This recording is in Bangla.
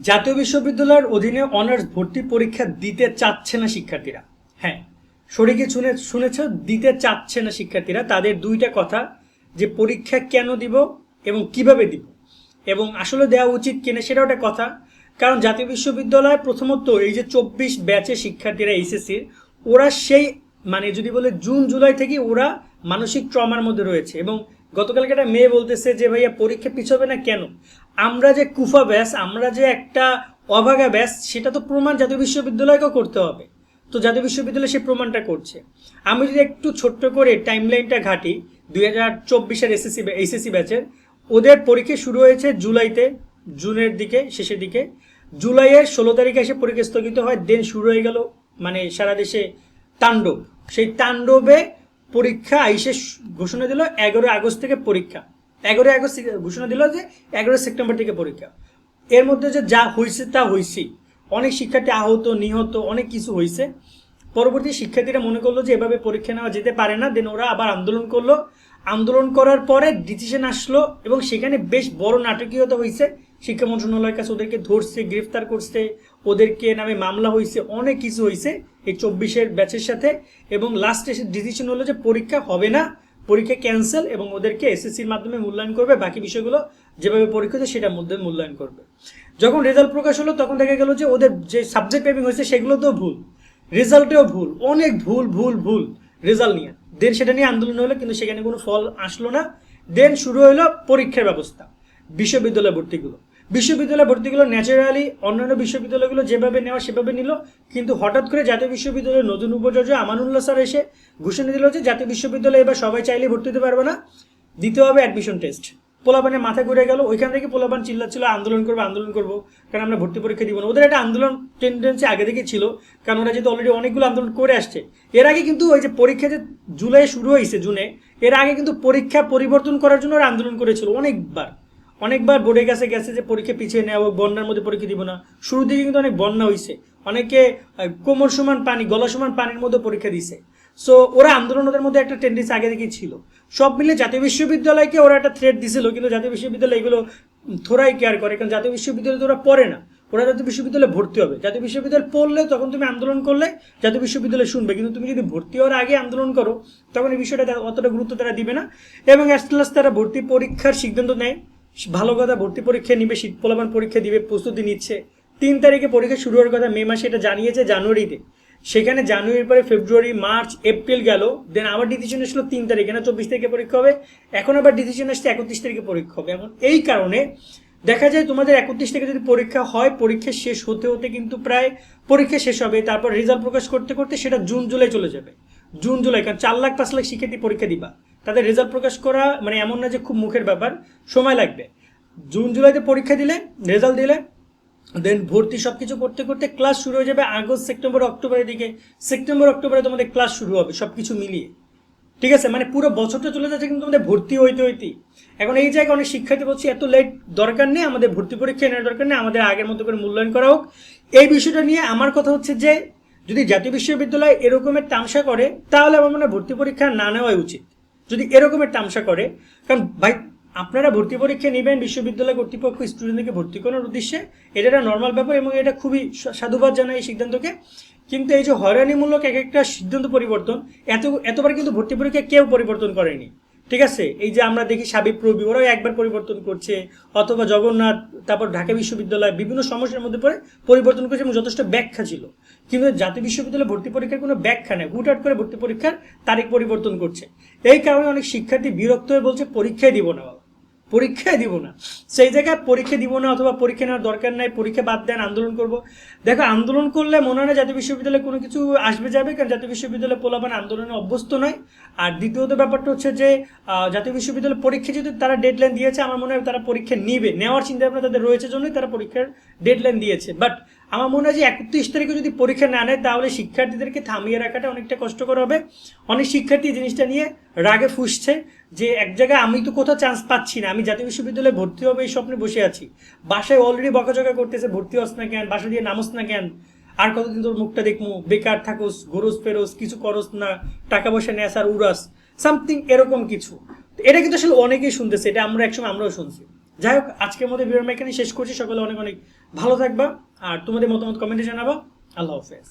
জাতীয় বিশ্ববিদ্যালয়ের অধীনে অনার্স ভর্তি পরীক্ষা দিতে চাচ্ছে না শিক্ষার্থীরা। হ্যাঁ শরীকে শুনে শুনেছ? দিতে চাচ্ছে না শিক্ষার্থীরা। তাদের দুইটা কথা, যে পরীক্ষা কেন দিব এবং কীভাবে দিব। এবং আসলে দেওয়া উচিত কিনা সেটাও একটা কথা। কারণ জাতীয় বিশ্ববিদ্যালয় প্রথমত এই যে চব্বিশ ব্যাচে শিক্ষার্থীরা এইচএসসির ওরা সেই মানে যদি বলে জুন, জুলাই থেকে ওরা মানসিক ট্রমার মধ্যে রয়েছে এবং গতকালকে একটা মেয়ে বলতেছে যে, ভাইয়া, পরীক্ষা পিছবে না কেন? আমরা যে কুফা ব্যাস, আমরা যে একটা অভাগা ব্যাস, সেটা তো প্রমাণ জাতীয় বিশ্ববিদ্যালয়কেও করতে হবে। তো জাতীয় বিশ্ববিদ্যালয় সেই প্রমাণটা করছে। আমি যদি একটু ছোট্ট করে টাইমলাইনটা ঘাটি, দুই হাজার চব্বিশের এসএসসি এইচএসসি ব্যাচের ওদের পরীক্ষা শুরু হয়েছে জুলাইতে, জুনের দিকে, শেষের দিকে। জুলাইয়ের ষোলো তারিখে এসে পরীক্ষা স্থগিত হয় দেন শুরু হয়ে গেল মানে সারা দেশে তাণ্ডব। সেই তাণ্ডবে পরীক্ষা আইসে ঘোষণা দিল এগারো আগস্ট থেকে পরীক্ষা। এগারোই আগস্ট ঘোষণা দিল যে এগারোই সেপ্টেম্বর থেকে পরীক্ষা। এর মধ্যে যে যা হয়েছে তা হয়েছেই অনেক শিক্ষার্থী আহত, নিহত, অনেক কিছু হয়েছে পরবর্তী শিক্ষার্থীরা মনে করল যে এভাবে পরীক্ষা নেওয়া যেতে পারে না, দেন ওরা আবার আন্দোলন করল। আন্দোলন করার পরে ডিসিশন আসলো এবং সেখানে বেশ বড় নাটকীয়তা হয়েছে শিক্ষা মন্ত্রণালয়ের কাছে ওদেরকে ধরছে, গ্রেফতার করছে, ওদেরকে নামে মামলা হয়েছে, অনেক কিছু হয়েছে এই চব্বিশের ব্যাচের সাথে। এবং লাস্ট এসে ডিসিশন হলো যে পরীক্ষা হবে না, পরীক্ষা ক্যান্সেল এবং ওদেরকে এসএসসির মাধ্যমে মূল্যায়ন করবে, বাকি বিষয়গুলো যেভাবে পরীক্ষা হচ্ছে সেটার মধ্যে মূল্যায়ন করবে। যখন রেজাল্ট প্রকাশ হলো, তখন দেখা গেল যে ওদের যে সাবজেক্ট পেপিং হয়েছে সেগুলো তো ভুল। রেজাল্টেও ভুল, অনেক ভুল ভুল ভুল রেজাল্ট নিয়ে। দেন সেটা নিয়ে আন্দোলন হলো, কিন্তু সেখানে কোনো ফল আসলো না। দেন শুরু হলো পরীক্ষার ব্যবস্থা, বিশ্ববিদ্যালয় ভর্তিগুলো। বিশ্ববিদ্যালয় ভর্তিগুলো ন্যাচারালি, অন্যান্য বিশ্ববিদ্যালয়গুলো যেভাবে নেওয়া সেভাবে নিল, কিন্তু হঠাৎ করে জাতীয় বিশ্ববিদ্যালয়ের নতুন উপাচার্য আমানুল্লাহ স্যার এসে ঘোষণা দিল যে জাতীয় বিশ্ববিদ্যালয়ে এবার সবাই চাইলে ভর্তি হতে পারবে না। দিতে হবে অ্যাডমিশন টেস্ট পোলাপানের মাথা ঘুরে গেল। ওইখান থেকে পোলাপান চিল্লাচ্ছিল, আন্দোলন করব আন্দোলন করব, কারণ আমরা ভর্তি পরীক্ষা দিব না। ওদের একটা আন্দোলন টেন্ডেন্সি আগে থেকে ছিল, কারণ ওরা যেহেতু অলরেডি অনেকগুলো আন্দোলন করে আসছে। এর আগে কিন্তু ওই যে পরীক্ষা যে জুলাই শুরু হয়েছে জুনে, এর আগে কিন্তু পরীক্ষা পরিবর্তন করার জন্য ওরা আন্দোলন করেছিল অনেকবার। অনেকবার বোর্ডের কাছে গেছে যে পরীক্ষা পিছিয়ে নেওয়া হোক, বন্যার মধ্যে পরীক্ষা দিব না। শুরুর দিকে কিন্তু অনেক বন্যা হয়েছে অনেকে কোমর সমান পানি, গলা সমান পানির মধ্যে পরীক্ষা দিছে। সো ওরা আন্দোলন ওদের মধ্যে একটা টেন্ডেন্সি আগে থেকেই ছিল। সব মিলে জাতীয় বিশ্ববিদ্যালয়কে ওরা একটা থ্রেট দিছিল, কিন্তু জাতীয় বিশ্ববিদ্যালয় এগুলো থোড়াই কেয়ার করে, কারণ জাতীয় বিশ্ববিদ্যালয় তো ওরা পড়ে না। ওরা জাতীয় বিশ্ববিদ্যালয়ে ভর্তি হবে। জাতীয় বিশ্ববিদ্যালয় পড়লে তখন তুমি আন্দোলন করলে জাতীয় বিশ্ববিদ্যালয় শুনবে, কিন্তু তুমি যদি ভর্তি হওয়ার আগে আন্দোলন করো, তখন এই বিষয়টা অতটা গুরুত্ব তারা দিবে না। এবং অ্যাস্টলাস তারা ভর্তি পরীক্ষার সিদ্ধান্ত নেয় ভালো কথা, ভর্তি পরীক্ষা নিবে, শীত পোলাপান পরীক্ষা দিবে, প্রস্তুতি নিচ্ছে। তিন তারিখে পরীক্ষা শুরু হওয়ার কথা মে মাসে এটা জানিয়েছে জানুয়ারিতে। সেখানে জানুয়ারির পরে ফেব্রুয়ারি, মার্চ, এপ্রিল গেল। দেন আবার ডিসিশন এসলো তিন তারিখে, না চব্বিশ তারিখে পরীক্ষা হবে। এখন আবার ডিসিশন আসছে একত্রিশ তারিখে পরীক্ষা হবে। এখন এই কারণে দেখা যায় তোমাদের একত্রিশ তারিখে যদি পরীক্ষা হয়, পরীক্ষা শেষ হতে হতে কিন্তু প্রায় পরীক্ষা শেষ হবে। তারপর রেজাল্ট প্রকাশ করতে করতে সেটা জুন, জুলাই চলে যাবে। জুন, জুলাই, কারণ চার লাখ, পাঁচ লাখ শিক্ষার্থী পরীক্ষা দিবা। তাদের রেজাল্ট প্রকাশ করা মানে এমন না যে খুব মুখের ব্যাপার, সময় লাগবে। জুন জুলাইতে পরীক্ষা দিলে রেজাল্ট দিলে দেন ভর্তি সব কিছু করতে করতে ক্লাস শুরু হয়ে যাবে আগস্ট সেপ্টেম্বর অক্টোবরের দিকে। সেপ্টেম্বর অক্টোবরে তোমাদের ক্লাস শুরু হবে সব কিছু মিলিয়ে। ঠিক আছে? মানে পুরো বছরটা চলে যাচ্ছে কিন্তু তোমাদের ভর্তি হইতে হইতেই। এখন এই জায়গায় অনেক শিক্ষার্থী বলছি, এত লেট দরকার নেই, আমাদের ভর্তি পরীক্ষা নেওয়ার দরকার নেই, আমাদের আগের মতো করে মূল্যায়ন করা হোক। এই বিষয়টা নিয়ে আমার কথা হচ্ছে যে, যদি জাতীয় বিশ্ববিদ্যালয় এরকমের তামসা করে, তাহলে আমার মনে ভর্তি পরীক্ষা না নেওয়াই উচিত। যদি এরকমের তামসা করে, কারণ ভাই, আপনারা ভর্তি পরীক্ষা নেবেন বিশ্ববিদ্যালয় কর্তৃপক্ষ স্টুডেন্টদেরকে ভর্তি করার উদ্দেশ্যে, এটা একটা নর্মাল ব্যাপার এবং এটা খুবই সাধুবাদ জানায় এই সিদ্ধান্তকে। কিন্তু এই যে হয়রানিমূলক এক একটা সিদ্ধান্ত পরিবর্তন, এত, এতবার কিন্তু ভর্তি পরীক্ষা কেউ পরিবর্তন করেনি। ঠিক আছে? এই যে আমরা দেখি সাবিক প্রবি ওরাও একবার পরিবর্তন করছে। অথবা জগন্নাথ, তারপর ঢাকা বিশ্ববিদ্যালয় বিভিন্ন সমস্যার মধ্যে পড়ে পরিবর্তন করেছে এবং যথেষ্ট ব্যাখ্যা ছিল। কিন্তু জাতীয় বিশ্ববিদ্যালয়ে ভর্তি পরীক্ষার কোনো ব্যাখ্যা নেই। হুটহাট করে ভর্তি পরীক্ষার তারিখ পরিবর্তন করছে। এই কারণে অনেক শিক্ষার্থী বিরক্ত হয়ে বলছে পরীক্ষায় দিব না পরীক্ষায় দিব না। সেই জায়গায় পরীক্ষা দিব না অথবা পরীক্ষা নেওয়ার দরকার নাই, পরীক্ষা বাদ দেন, আন্দোলন করব। দেখো, আন্দোলন করলে মনে হয় জাতীয় বিশ্ববিদ্যালয়ে কোনো কিছু আসবে যাবে, কারণ জাতীয় বিশ্ববিদ্যালয় পোলাপান আন্দোলনে অভ্যস্ত নয়। আর দ্বিতীয়ত ব্যাপারটা হচ্ছে যে জাতীয় বিশ্ববিদ্যালয় পরীক্ষা যদি তারা ডেডলাইন দিয়েছে, আমার মনে হয় তারা পরীক্ষা নিবে। নেওয়ার চিন্তা ভাবনা তাদের রয়েছে জন্যই তারা পরীক্ষার ডেডলাইন দিয়েছে। বাট আমার মনে হয় যে একত্রিশ তারিখে যদি পরীক্ষা না নেয়, তাহলে শিক্ষার্থীদেরকে থামিয়ে রাখাটা অনেকটা কষ্টকর হবে। অনেক শিক্ষার্থী জিনিসটা নিয়ে রাগে ফুসছে যে এক জায়গায় আমি তো কোথাও চান্স পাচ্ছি না, আমি জাতীয় বিশ্ববিদ্যালয়ে ভর্তি হবে এই স্বপ্নে বসে আছি। বাসায় অলরেডি বকাঝকা করতেছে, ভর্তি হস না কেন, বাসা দিয়ে নামস না কেন, আর কতদিন তোর মুখটা দেখমু? বেকার থাকোস গরুস ফেরোস, কিছু করস না, টাকা পয়সা নেস আর উড়াস সামথিং এরকম কিছু। এটা কিন্তু আসলে অনেকেই শুনতেছে, এটা আমরা একসময় আমরাও শুনছি। যাই হোক, আজকের মধ্যে ভিডিও এখানে শেষ করছি। সকলে অনেক অনেক ভালো থাকবা আর তোমাদের মতামত কমেন্টে জানাব। আল্লাহ হাফেজ।